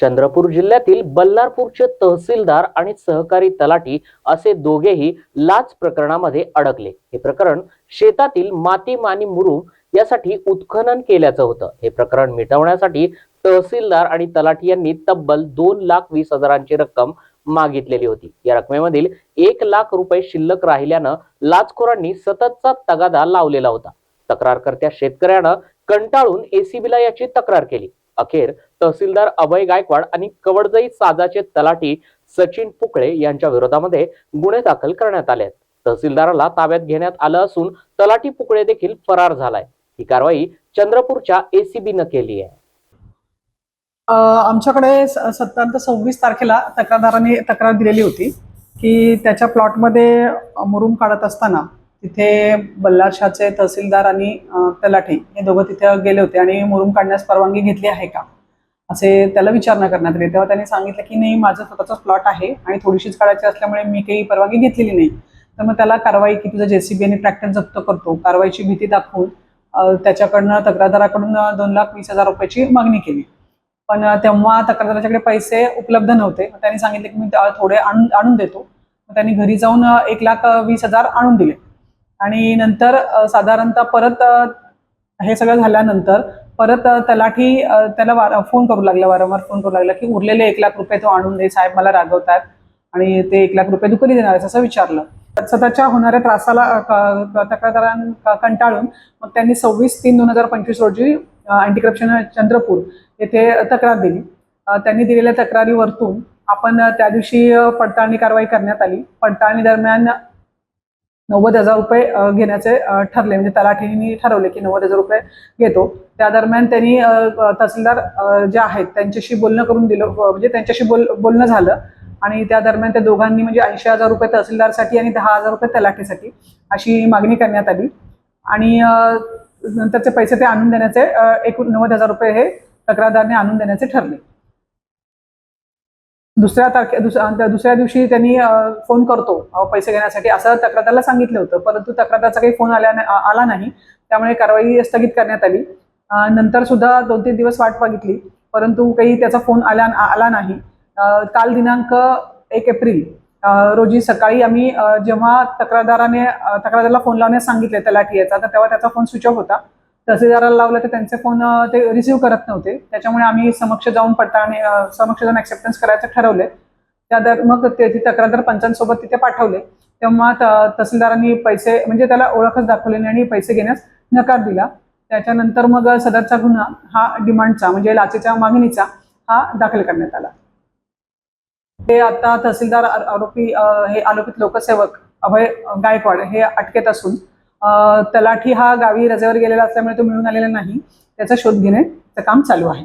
चंद्रपूर जिल्ह्यातील बल्लारपूरचे तहसीलदार आणि सहकारी तलाठी असे दोघेही लाच प्रकरणामध्ये अडकले. हे प्रकरण शेतातील माती मानी मुरुम यासाठी उत्खनन केल्याचं होतं. हे प्रकरण मिटवण्यासाठी तहसीलदार आणि तलाठी यांनी तब्बल दोन लाख वीस हजारांची रक्कम मागितलेली होती. या रकमेमधील एक लाख रुपये शिल्लक राहिल्यानं लाचखोरांनी सततचा तगादा लावलेला होता. तक्रारकर्त्या शेतकऱ्यानं कंटाळून एसीबीला याची तक्रार केली. अखेर तहसीलदार अभय गायकवाड आणि कवडजई साजाचे तलाठी सचिन पुकळे यांच्या विरोधामध्ये गुन्हे दाखल करण्यात आले आहेत. तहसीलदाराला ताब्यात घेण्यात आलं असून तलाठी पुकळे देखील फरार झालाय. ही कारवाई चंद्रपूरच्या एसीबीनं केली आहे. आमच्याकडे सत्तांत सव्वीस तारखेला तक्रारदाराने तक्रार दिलेली होती की त्याच्या प्लॉटमध्ये मुरुम काढत असताना तिथे बल्लारशाचे तहसीलदार आणि तलाठी हे दोघं तिथे गेले होते आणि मुरुम काढण्यास परवानगी घेतली आहे का? असे त्याला विचारणा करण्यात आली. तेव्हा त्यांनी सांगितलं की नाही माझं स्वतःचाच प्लॉट आहे आणि थोडीशीच काढायची असल्यामुळे मी काही परवानगी घेतलेली नाही. तर मग त्याला कारवाई की तुझं जेसीबी आणि ट्रॅक्टर जप्त करतो. कारवाईची भीती दाखवून त्याच्याकडनं तक्रारदाराकडून दोन लाख वीस हजार रुपयाची मागणी केली. पण तेव्हा तक्रारदाराच्याकडे पैसे उपलब्ध नव्हते. मग त्यांनी सांगितले की मी थोडे आणून आणून देतो. मग त्यांनी घरी जाऊन एक लाख वीस हजार आणून दिले. आणि नंतर साधारणतः परत हे सगळं झाल्यानंतर परत तलाठी त्याला वार फोन करू लागला वारंवार फोन करू लागला की उरलेले एक लाख रुपये तो आणून दे साहेब मला रागवतात आणि ते एक लाख रुपये तू कधी देणार असं विचारलं. सततच्या होणाऱ्या त्रासाला तक्रारदारां कंटाळून मग त्यांनी सव्वीस तीन दोन हजार पंचवीस रोजी अँटी करप्शन चंद्रपूर येथे तक्रार दिली. त्यांनी दिलेल्या तक्रारीवरतून आपण त्या दिवशी पडताळणी कारवाई करण्यात आली. पडताळणी दरम्यान नव्वद हजार रुपये घेण्याचे ठरले. म्हणजे तलाठींनी ठरवले की नव्वद हजार रुपये घेतो. त्या दरम्यान त्यांनी तहसीलदार जे आहेत त्यांच्याशी बोलणं करून दिलं. म्हणजे त्यांच्याशी बोल बोलणं झालं. आणि त्या दरम्यान त्या दोघांनी म्हणजे ऐंशी हजार रुपये तहसीलदारसाठी आणि दहा हजार रुपये तलाठीसाठी अशी मागणी करण्यात आली. आणि नंतरचे पैसे ते आणून देण्याचे एकूण नव्वद हजार रुपये हे तक्रारदारने आणून देण्याचे ठरले. दुसऱ्या तारखे दुसऱ्या दुसऱ्या दिवशी त्यांनी फोन करतो. पैसे घेण्यासाठी. असं तक्रारदारला सांगितलं होतं. परंतु तक्रारदारचा काही फोन आल्या आला नाही. त्यामुळे कारवाई स्थगित करण्यात आली. नंतर सुद्धा दोन तीन दिवस वाट बघितली. परंतु काही त्याचा फोन आला आला नाही. काल दिनांक एक एप्रिल रोजी सकाळी आम्ही जेव्हा तक्रारदाराने तक्रारदाराला फोन लावण्यास सांगितले तलाठी याचा तर तेव्हा त्याचा फोन स्विच ऑफ होता. तहसीलदाराला लावलं तर त्यांचे फोन ते रिसिव्ह करत नव्हते. त्याच्यामुळे आम्ही समक्ष जाऊन पडताळणी समक्ष जाऊन ऍक्सेप्टन्स करायचं ठरवले त्या दर मग ते ती तक्रारदार पंचांसोबत तिथे पाठवले. तेव्हा तहसीलदारांनी पैसे म्हणजे त्याला ओळखच दाखवली नाही आणि पैसे घेण्यास नकार दिला. त्याच्यानंतर मग सदरचा गुन्हा हा डिमांडचा म्हणजे लाचेच्या मागणीचा हा दाखल करण्यात आला. ते आता तहसीलदार आरोपी हे आरोपित लोकसेवक अभय गायकवाड हे अटकेत असून तलाठी हा गावी रजेवर गेलेला असल्यामुळे तो मिळून आलेला नाही. त्याचा शोध घेण्याचं काम चालू आहे.